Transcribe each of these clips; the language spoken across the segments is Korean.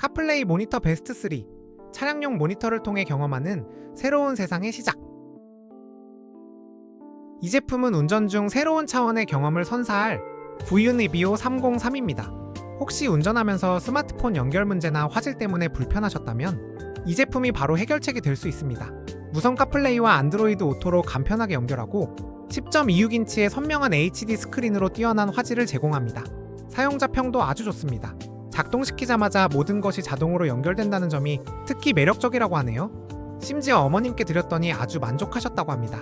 카플레이 모니터 베스트 3 차량용 모니터를 통해 경험하는 새로운 세상의 시작 이 제품은 운전 중 새로운 차원의 경험을 선사할 VUNIBIO 303입니다. 혹시 운전하면서 스마트폰 연결 문제나 화질 때문에 불편하셨다면 이 제품이 바로 해결책이 될 수 있습니다. 무선 카플레이와 안드로이드 오토로 간편하게 연결하고 10.26인치의 선명한 HD 스크린으로 뛰어난 화질을 제공합니다. 사용자 평도 아주 좋습니다. 작동시키자마자 모든 것이 자동으로 연결된다는 점이 특히 매력적이라고 하네요. 심지어 어머님께 드렸더니 아주 만족하셨다고 합니다.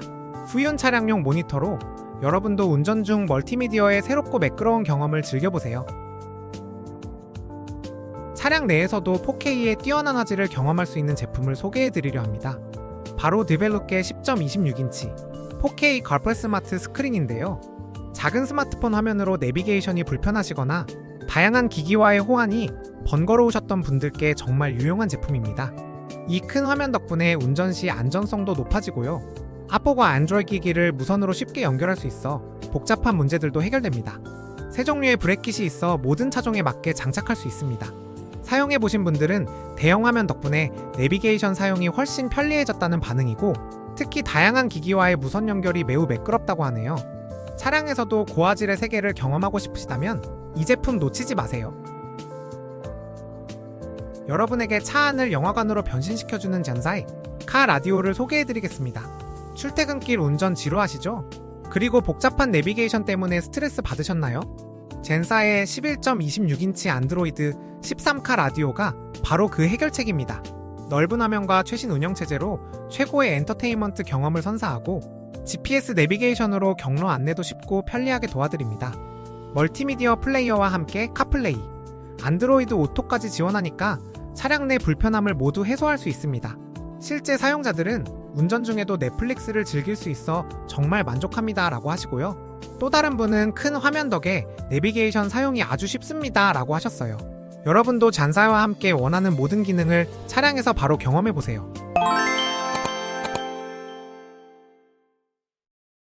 후윤 차량용 모니터로 여러분도 운전 중 멀티미디어의 새롭고 매끄러운 경험을 즐겨보세요. 차량 내에서도 4K의 뛰어난 화질을 경험할 수 있는 제품을 소개해드리려 합니다. 바로 드벨룩의 10.26인치 4K 걸프 스마트 스크린인데요. 작은 스마트폰 화면으로 내비게이션이 불편하시거나 다양한 기기와의 호환이 번거로우셨던 분들께 정말 유용한 제품입니다. 이 큰 화면 덕분에 운전 시 안전성도 높아지고요. 아포가 안드로이드 기기를 무선으로 쉽게 연결할 수 있어 복잡한 문제들도 해결됩니다. 세 종류의 브레킷이 있어 모든 차종에 맞게 장착할 수 있습니다. 사용해 보신 분들은 대형 화면 덕분에 내비게이션 사용이 훨씬 편리해졌다는 반응이고 특히 다양한 기기와의 무선 연결이 매우 매끄럽다고 하네요. 차량에서도 고화질의 세계를 경험하고 싶으시다면 이 제품 놓치지 마세요. 여러분에게 차 안을 영화관으로 변신시켜주는 전사의 카 라디오를 소개해드리겠습니다. 출퇴근길 운전 지루하시죠? 그리고 복잡한 내비게이션 때문에 스트레스 받으셨나요? 젠사의 11.26인치 안드로이드 13카 라디오가 바로 그 해결책입니다. 넓은 화면과 최신 운영체제로 최고의 엔터테인먼트 경험을 선사하고 GPS 내비게이션으로 경로 안내도 쉽고 편리하게 도와드립니다. 멀티미디어 플레이어와 함께 카플레이, 안드로이드 오토까지 지원하니까 차량 내 불편함을 모두 해소할 수 있습니다. 실제 사용자들은 운전 중에도 넷플릭스를 즐길 수 있어 정말 만족합니다 라고 하시고요. 또 다른 분은 큰 화면 덕에 내비게이션 사용이 아주 쉽습니다 라고 하셨어요. 여러분도 잔사와 함께 원하는 모든 기능을 차량에서 바로 경험해 보세요.